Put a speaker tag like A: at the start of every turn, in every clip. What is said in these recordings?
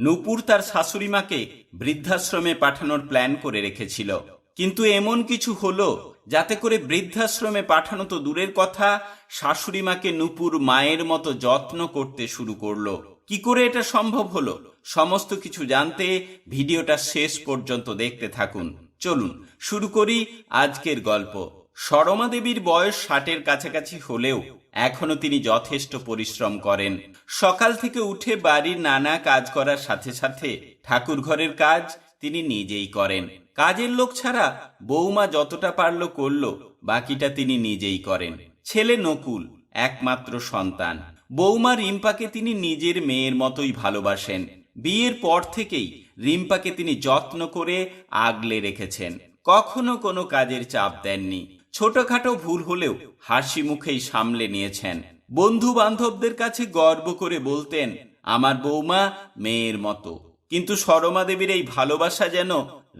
A: নূপুর তার শাশুড়িমাকে বৃদ্ধাশ্রমে পাঠানোর প্ল্যান করে রেখেছিল। কিন্তু এমন কিছু হলো যাতে করে বৃদ্ধাশ্রমে পাঠানো তো দূরের কথা শাশুড়িমাকে নূপুর মায়ের মতো যত্ন করতে শুরু করল। কি করে এটা সম্ভব হলো? সমস্ত কিছু জানতে ভিডিওটা শেষ পর্যন্ত দেখতে থাকুন। চলুন, শুরু করি আজকের গল্প। সরমা দেবীর বয়স ষাটের কাছাকাছি হলেও এখনও তিনি যথেষ্ট পরিশ্রম করেন। সকাল থেকে উঠে বাড়ির নানা কাজ করার সাথে সাথে ঠাকুর ঘরের কাজ তিনি নিজেই করেন। কাজের লোক ছাড়া বৌমা যতটা পারল করল, বাকিটা তিনি নিজেই করেন। ছেলে নকুল, একমাত্র সন্তান। বৌমা রিম্পাকে তিনি নিজের মেয়ের মতোই ভালোবাসেন। বিয়ের পর থেকেই রিম্পাকে তিনি যত্ন করে আগলে রেখেছেন। কখনো কোনো কাজের চাপ দেননি। ছোটখাটো ভুল হলেও হাসি মুখেই সামলে নিয়েছেন। বন্ধু বান্ধবদের কাছে গর্ব করে বলতেন, আমার বৌমা মেয়ের মতো। কিন্তু সরমা দেবীর এই ভালোবাসা যেন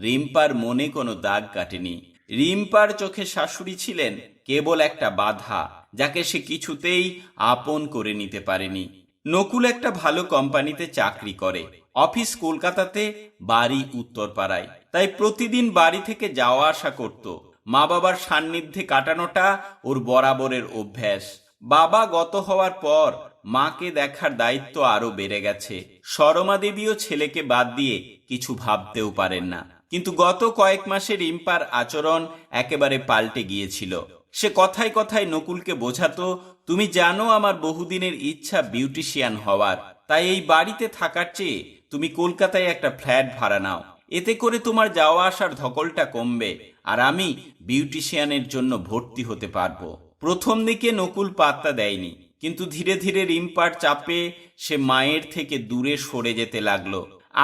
A: রিম্পার মনে কোনো দাগ কাটেনি। রিম্পার চোখে শাশুড়ি ছিলেন কেবল একটা বাধা, যাকে সে কিছুতেই আপন করে নিতে পারেনি। নকুল একটা ভালো কোম্পানিতে চাকরি করে, অফিস কলকাতাতে বাড়ি উত্তরপাড়ায়। তাই প্রতিদিন বাড়ি থেকে যাওয়া আসা করত। মা বাবার সান্নিধ্যে কাটানোটা ওর বরাবরের অভ্যাস। বাবা গত হওয়ার পর মাকে দেখার দায়িত্ব আরও বেড়ে গেছে। সরমা দেবীও ছেলেকে বাদ দিয়ে কিছু ভাবতেও পারেন না। কিন্তু গত কয়েক মাসে রিম্পার আচরণ একেবারে পাল্টে গিয়েছিল। সে কথায় কথায় নকুলকে বোঝাতো, তুমি জানো আমার বহুদিনের ইচ্ছা বিউটিশিয়ান হওয়ার। তাই এই বাড়িতে থাকার চেয়ে তুমি কলকাতায় একটা ফ্ল্যাট ভাড়া নাও। এতে করে তোমার যাওয়া আসার ধকলটা কমবে, আর আমি বিউটিশিয়ানের জন্য ভর্তি হতে পারব। প্রথম দিকে নকুল পাত্তা দেয়নি, কিন্তু ধীরে ধীরে রিম্পার চাপে সে মায়ের থেকে দূরে সরে যেতে লাগল।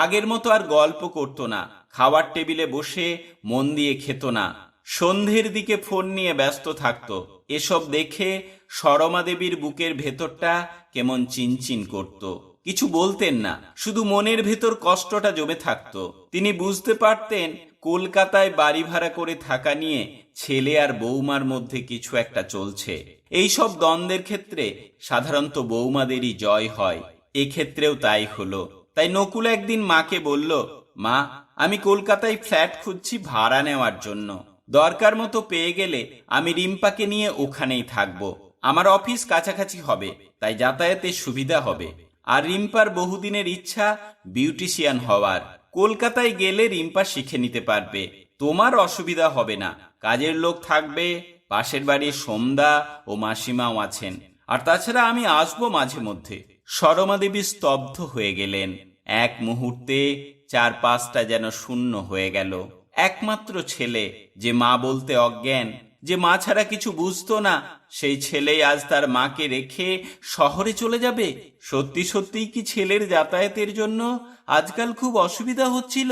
A: আগের মতো আর গল্প করত না, খাওয়ার টেবিলে বসে মন দিয়ে খেত না। সন্ধ্যের দিকে ফোন নিয়ে ব্যস্ত থাকত, এসব দেখে সরমা দেবীর বুকের ভেতরটা কেমন চিনচিন করত। কিছু বলতেন না। শুধু মনের ভেতর কষ্টটা জমে থাকত। তিনি বুঝতে পারতেন, কলকাতায় বাড়ি ভাড়া করে থাকা নিয়ে ছেলে আর বৌমার মধ্যে কিছু একটা চলছে। এই সব দ্বন্দ্বের ক্ষেত্রে সাধারণত বৌমাদেরই জয় হয়। এক্ষেত্রেও তাই হলো। তাই নকুল একদিন মাকে বলল, মা, আমি কলকাতায় ফ্ল্যাট খুঁজছি ভাড়া নেওয়ার জন্য। দরকার মতো পেয়ে গেলে আমি রিম্পাকে নিয়ে ওখানেই থাকব। আমার অফিস কাছাকাছি হবে, তাই যাতায়াতের সুবিধা হবে। আর রিম্পার বহুদিনের ইচ্ছা বিউটিশিয়ান হওয়ার। কলকাতায় গেলে রিম্পা শিখে নিতে পারবে। তোমার অসুবিধা হবে না। কাজের লোক থাকবে, পাশের বাড়ির সোমদা ও মাসিমাও আছেন। আর তাছাড়া আমি আসব মাঝে মধ্যে। সরমা দেবী স্তব্ধ হয়ে গেলেন। এক মুহূর্তে চার পাঁচটা যেন শূন্য হয়ে গেল। একমাত্র ছেলে, যে মা বলতে অজ্ঞান যে মা ছাড়া কিছু বুঝতো না, সেই ছেলেই আজ তার মাকে রেখে শহরে চলে যাবে। সত্যি সত্যিই কি ছেলের যাতায়াতের জন্য আজকাল খুব অসুবিধা হচ্ছিল?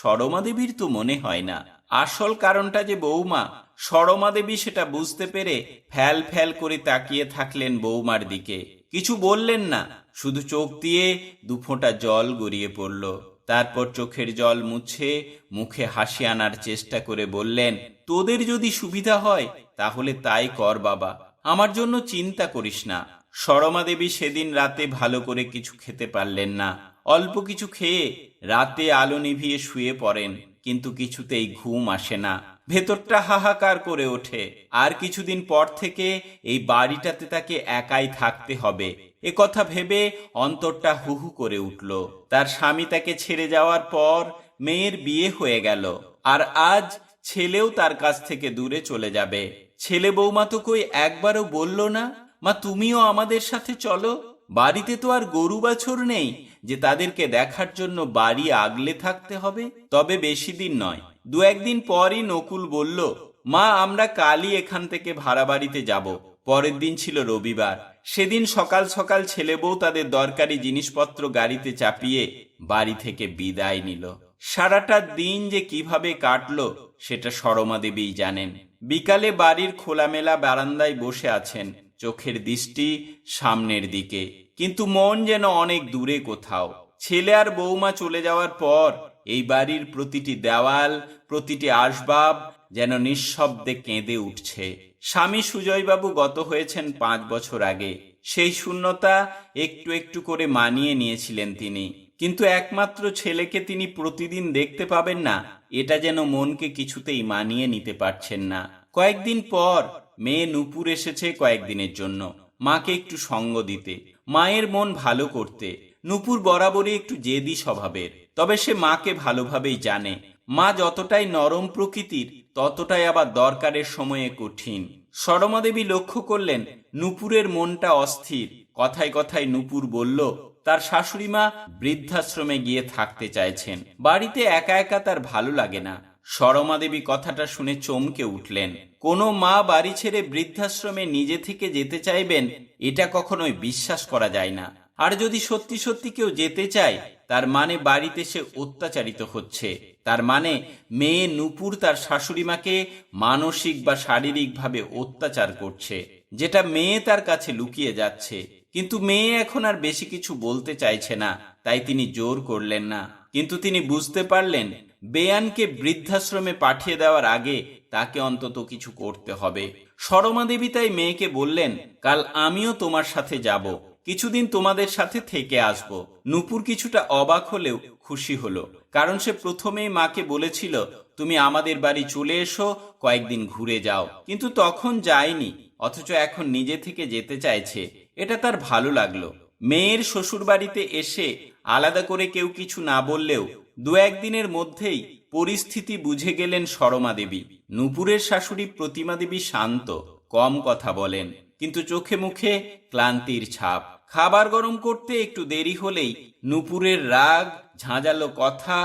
A: সরমা দেবীর তো মনে হয় না। আসল কারণটা যে বৌমা, সরমা দেবী সেটা বুঝতে পেরে ফ্যাল ফ্যাল করে তাকিয়ে থাকলেন বৌমার দিকে। কিছু বললেন না, শুধু চোখ দিয়ে দুফোঁটা জল গড়িয়ে পড়ল। তারপর চোখের জল মুছে মুখে হাসি আনার চেষ্টা করে বললেন, তোদের যদি সুবিধা হয়, তাহলে তাই কর বাবা। আমার জন্য চিন্তা করিস না। সরমা দেবী সেদিন রাতে ভালো করে কিছু খেতে পারলেন না। অল্প কিছু খেয়ে রাতে আলো নিভিয়ে শুয়ে পড়েন, কিন্তু কিছুতেই ঘুম আসে না। ভেতরটা হাহাকার করে ওঠে। আর কিছুদিন পর থেকে এই বাড়িটাতে তাকে একাই থাকতে হবে। এ কথা ভেবে অন্তরটা হুহু করে উঠল। তার স্বামী তাকে ছেড়ে যাওয়ার পর মেয়ের বিয়ে হয়ে গেল। আর আজ ছেলেও তার কাছ থেকে দূরে চলে যাবে। ছেলে বৌমা তো কই একবারও বলল না, মা, তুমিও আমাদের সাথে চলো। বাড়িতে তো আর গরু বাছুর নেই, যে তাদেরকে দেখার জন্য বাড়ি আগলে থাকতে হবে। তবে বেশি দিন নয়। দু একদিন পরই নকুল বলল, মা, আমরা কালই এখান থেকে ভাড়া বাড়িতে যাব। পরের দিন ছিল রবিবার। সেদিন সকাল সকাল ছেলে বউ তাদের দরকারি জিনিসপত্র গাড়িতে চাপিয়ে বাড়ি থেকে বিদায় নিল। সারাটা দিন যে কীভাবে কাটলো, সেটা সরমা দেবীই জানেন। বিকালে বাড়ির খোলামেলা বারান্দায় বসে আছেন, চোখের দৃষ্টি সামনের দিকে। কিন্তু মন যেন অনেক দূরে কোথাও। ছেলে আর বৌমা চলে যাওয়ার পর এই বাড়ির প্রতিটি দেওয়াল, প্রতিটি আসবাব যেন নিঃশব্দে কেঁদে উঠছে। স্বামী সুজয়বাবু গত হয়েছেন পাঁচ বছর আগে। সেই শূন্যতা একটু একটু করে মানিয়ে নিয়েছিলেন তিনি। কিন্তু একমাত্র ছেলেকে তিনি প্রতিদিন দেখতে পাবেন না, এটা যেন মনকে কিছুতেই মানিয়ে নিতে পারছেন না। কয়েকদিন পর মেয়ে নুপুর এসেছে কয়েকদিনের জন্য, মাকে একটু সঙ্গ দিতে, মায়ের মন ভালো করতে। নুপুর বরাবরই একটু জেদি স্বভাবের। তবে সে মাকে ভালোভাবেই জানে। মা যতটাই নরম প্রকৃতির, ততটাই আবার দরকারের সময়ে কঠিন। সরমা দেবী লক্ষ্য করলেন, নুপুরের মনটা অস্থির। কথায় কথায় নুপুর বলল, তার শাশুড়ি মা বৃদ্ধাশ্রমে গিয়ে থাকতে চাইছেন। বাড়িতে একা একা তার ভালো লাগে না। সরমা দেবী কথাটা শুনে চমকে উঠলেন, কোনো মা বাড়ি ছেড়ে বৃদ্ধাশ্রমে নিজে থেকে যেতে চাইবেন, এটা কখনোই বিশ্বাস করা যায় না। আর যদি সত্যি সত্যি কেউ যেতে চায়, তার মানে বাড়িতে সে অত্যাচারিত হচ্ছে। তার মানে মেয়ে নুপুর তার শাশুড়ি মাকে মানসিক বা শারীরিকভাবে অত্যাচার করছে, যেটা মেয়ে তার কাছে লুকিয়ে যাচ্ছে। কিন্তু মেয়ে এখন আর বেশি কিছু বলতে চাইছে না, তাই তিনি জোর করলেন না। কিন্তু তিনি বুঝতে পারলেন, বেয়ানকে বৃদ্ধাশ্রমে পাঠিয়ে দেওয়ার আগে তাকে অন্তত কিছু করতে হবে। সরমা দেবী তাই মেয়েকে বললেন, কাল আমিও তোমার সাথে যাব। কিছুদিন তোমাদের সাথে থেকে আসব। নুপুর কিছুটা অবাক হলেও খুশি হলো, কারণ সে প্রথমেই মাকে বলেছিল, তুমি আমাদের বাড়ি চলে এসো, কয়েকদিন ঘুরে যাও। কিন্তু তখন যায়নি, অথচ এখন নিজে থেকে যেতে চাইছে। এটা তার ভালো লাগল। মেয়ের শ্বশুর বাড়িতে এসে আলাদা করে কেউ কিছু না বললেও দু একদিনের মধ্যেই পরিস্থিতি বুঝে গেলেন সরমা দেবী। নুপুরের শাশুড়ি প্রতিমা দেবী শান্ত, কম কথা বলেন, কিন্তু চোখে মুখে ক্লান্তির ছাপ। খাবার গরম করতে একটু দেরি হলেই নুপুরের রাগ, ঝাঁঝালো কথা,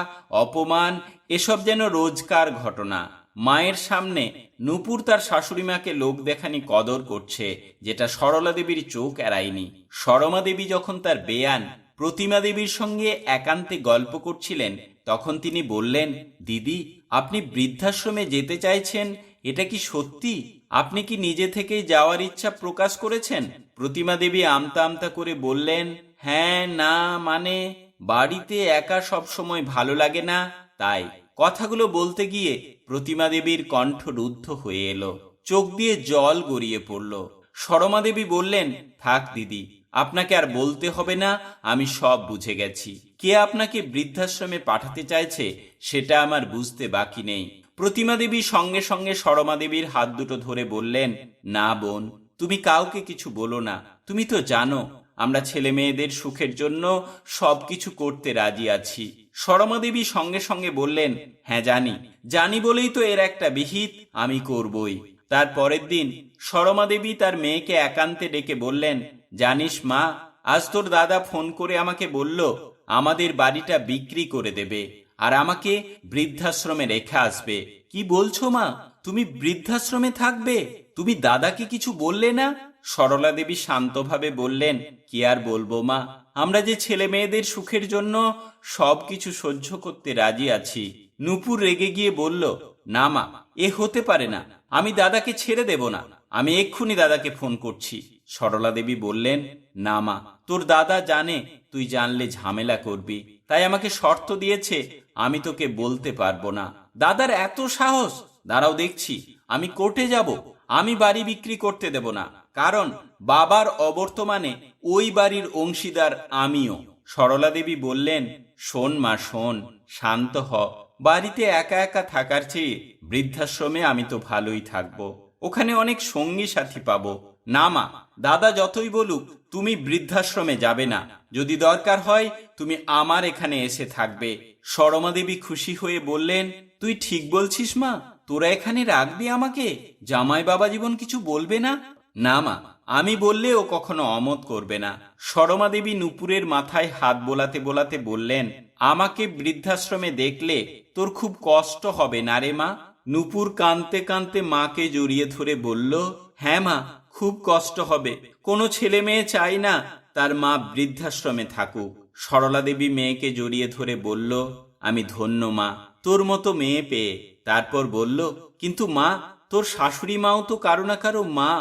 A: অপমান, এসব যেন রোজকার ঘটনা। মায়ের সামনে নুপুর তার শাশুড়িমাকে লোক দেখানি কদর করছে, যেটা সরলা দেবীর চোখ এড়ায়নি। সরমা দেবী যখন তার বেয়ান, প্রতিমা দেবীর সঙ্গে একান্তে গল্প করছিলেন, তখন তিনি বললেন, দিদি, আপনি বৃদ্ধাশ্রমে যেতে চাইছেন, এটা কি সত্যি? আপনি কি নিজে থেকেই যাওয়ার ইচ্ছা প্রকাশ করেছেন? প্রতিমা দেবী আমতা আমতা করে বললেন হ্যাঁ না মানে বাড়িতে একা সব সময় ভালো লাগে না, তাই। কথাগুলো বলতে গিয়ে প্রতিমা দেবীর কণ্ঠ রুদ্ধ হয়ে এলো। চোখ দিয়ে জল গড়িয়ে পড়ল। সরমা দেবী বললেন, থাক দিদি, আপনাকে আর বলতে হবে না, আমি সব বুঝে গেছি। কে আপনাকে বৃদ্ধাশ্রমে পাঠাতে চাইছে, সেটা আমার বুঝতে বাকি নেই। প্রতিমা দেবী সঙ্গে সঙ্গে সরমা দেবীর হাত দুটো ধরে বললেন, না বোন, তুমি কাউকে কিছু বলো না। তুমি তো জানো, আমরা ছেলে মেয়েদের সুখের জন্য সবকিছু করতে রাজি আছি। সরমা দেবী সঙ্গে সঙ্গে বললেন হ্যাঁ জানি। জানি বলেই তো এর একটা বিহিত আমি করবই। তার পরের দিন সরমা দেবী তার মেয়েকে একান্তে ডেকে বললেন, জানিস মা, আজ তোর দাদা ফোন করে আমাকে বলল, আমাদের বাড়িটা বিক্রি করে দেবে। আর আমাকে বৃদ্ধাশ্রমে রেখে আসবে। কি বলছো মা? তুমি বৃদ্ধাশ্রমে থাকবে? তুমি দাদাকে কিছু বললে না? সরলা দেবী শান্তভাবে বললেন, কি আর বলব মা? আমরা যে ছেলে মেয়েদের সুখের জন্য সবকিছু সহ্য করতে রাজি আছি। নুপুর রেগে গিয়ে বলল, না মা, এ হতে পারে না। আমি দাদাকে ছেড়ে দেব না। আমি এক্ষুনি দাদাকে ফোন করছি। সরলা দেবী বললেন, না মা, তোর দাদা জানে তুই জানলে ঝামেলা করবি। তাই আমাকে শর্ত দিয়েছে, আমি তোকে বলতে পারব না। দাদার এত সাহস। দাঁড়াও দেখছি, আমি কোর্টে যাব। আমি বাড়ি বিক্রি করতে দেব না। কারণ বাবার অবর্তমানে ওই বাড়ির অংশীদার আমিও। সরলা দেবী বললেন, শোন মা, শোন, শান্ত হ। বাড়িতে একা একা থাকার চেয়ে বৃদ্ধাশ্রমে আমি তো ভালোই থাকব। ওখানে অনেক সঙ্গী সাথী পাবো। না মা, দাদা যতই বলুক, তুমি বৃদ্ধাশ্রমে যাবে না। যদি দরকার হয়, তুমি আমার এখানে এসে থাকবে। সরমা দেবী খুশি হয়ে বললেন, তুই ঠিক বলছিস মা, তোরা এখানে রাখবি আমাকে? জামাই বাবা জীবন কিছু বলবে না? না মা, আমি বললে ও কখনো অমত করবে না। সরমা দেবী নুপুরের মাথায় হাত বোলাতে বোলাতে বললেন, আমাকে বৃদ্ধাশ্রমে দেখলে তোর খুব কষ্ট হবে না রে মা? নুপুর কানতে কানতে মাকে জড়িয়ে ধরে বলল হ্যাঁ মা, খুব কষ্ট হবে। কোনো ছেলে মেয়ে চাই না তার মা বৃদ্ধাশ্রমে থাকুক। সরলা দেবী মেয়েকে জড়িয়ে ধরে বলল, আমি ধন্য মা, তোর মতো মেয়ে পেয়ে। তারপর বলল, কিন্তু মা, তোর শাশুড়ি মাও তো কারও না কারও মা।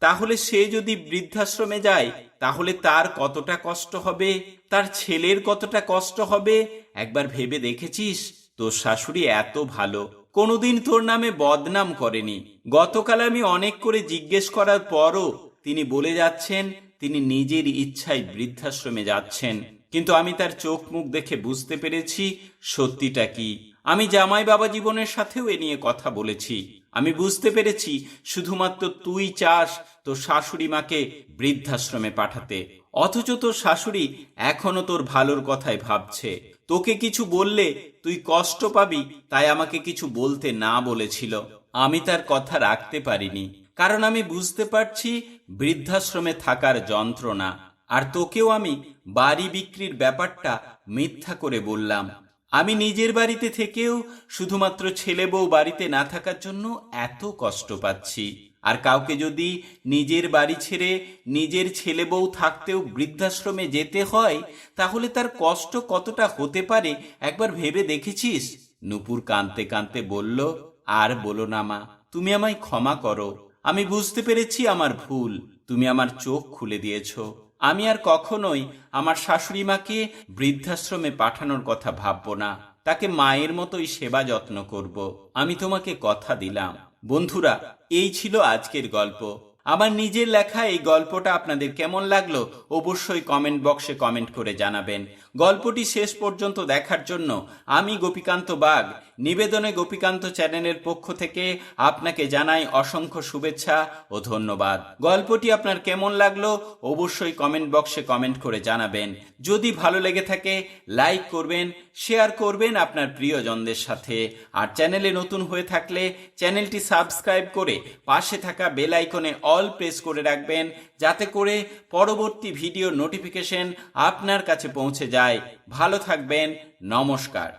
A: তাহলে সে যদি বৃদ্ধাশ্রমে যায়, তাহলে তার কতটা কষ্ট হবে? তার ছেলের কতটা কষ্ট হবে? একবার ভেবে দেখেছিস? তোর শাশুড়ি এত ভালো। কোনোদিন তোর নামে বদনাম করেনি। গতকাল আমি অনেক করে জিজ্ঞেস করার পরও তিনি বলে যাচ্ছেন তিনি নিজের ইচ্ছায় বৃদ্ধাশ্রমে যাচ্ছেন। কিন্তু আমি তার চোখ মুখ দেখে বুঝতে পেরেছি, সত্যিটা কি? আমি জামাই বাবা জীবনের সাথেও এ নিয়ে কথা বলেছি। আমি বুঝতে পেরেছি, শুধুমাত্র তুই চাস তোর শাশুড়ি মাকে বৃদ্ধাশ্রমে পাঠাতে। অথচ তোর শাশুড়ি এখনও তোর ভালোর কথাই ভাবছে। তোকে কিছু বললে তুই কষ্ট পাবি, তাই আমাকে কিছু বলতে না বলেছিল। আমি তার কথা রাখতে পারিনি। কারণ আমি বুঝতে পারছি বৃদ্ধাশ্রমে থাকার যন্ত্রণা। আর তোকেও আমি বাড়ি বিক্রির ব্যাপারটা মিথ্যা করে বললাম। আমি নিজের বাড়িতে থেকেও শুধুমাত্র ছেলে বউ বাড়িতে না থাকার জন্য এত কষ্ট পাচ্ছি। আর কাউকে যদি নিজের বাড়ি ছেড়ে নিজের ছেলে বউ থাকতেও বৃদ্ধাশ্রমে যেতে হয়, তাহলে তার কষ্ট কতটা হতে পারে একবার ভেবে দেখেছিস? নুপুর কাঁদতে কাঁদতে বলল, আর বলো না মা, তুমি আমায় ক্ষমা করো। আমি বুঝতে পেরেছি আমার ভুল। তুমি আমার চোখ খুলে দিয়েছ। আমি আর কখনোই আমার শাশুড়ি মাকে বৃদ্ধাশ্রমে পাঠানোর কথা ভাববো না। তাকে মায়ের মতোই সেবা যত্ন করব। আমি তোমাকে কথা দিলাম। বন্ধুরা, এই ছিল আজকের গল্প। আমার নিজের লেখা এই গল্পটা আপনাদের কেমন লাগল অবশ্যই কমেন্ট বক্সে কমেন্ট করে জানাবেন। গল্পটি শেষ পর্যন্ত দেখার জন্য আমি গোপীকান্ত বাগ। নিবেদনে গোপীকান্ত চ্যানেলের পক্ষ থেকে আপনাকে জানাই অসংখ্য শুভেচ্ছা ও ধন্যবাদ। গল্পটি আপনার কেমন লাগল অবশ্যই কমেন্ট বক্সে কমেন্ট করে জানাবেন। যদি ভালো লেগে থাকে, লাইক করবেন, শেয়ার করবেন আপনার প্রিয়জনদের সাথে। আর চ্যানেলে নতুন হয়ে থাকলে চ্যানেলটি সাবস্ক্রাইব করে পাশে থাকা বেল আইকনে অল প্রেস করে রাখবেন, যাতে করে পরবর্তী ভিডিও নোটিফিকেশন আপনার কাছে পৌঁছে যায়। ভালো থাকবেন নমস্কার।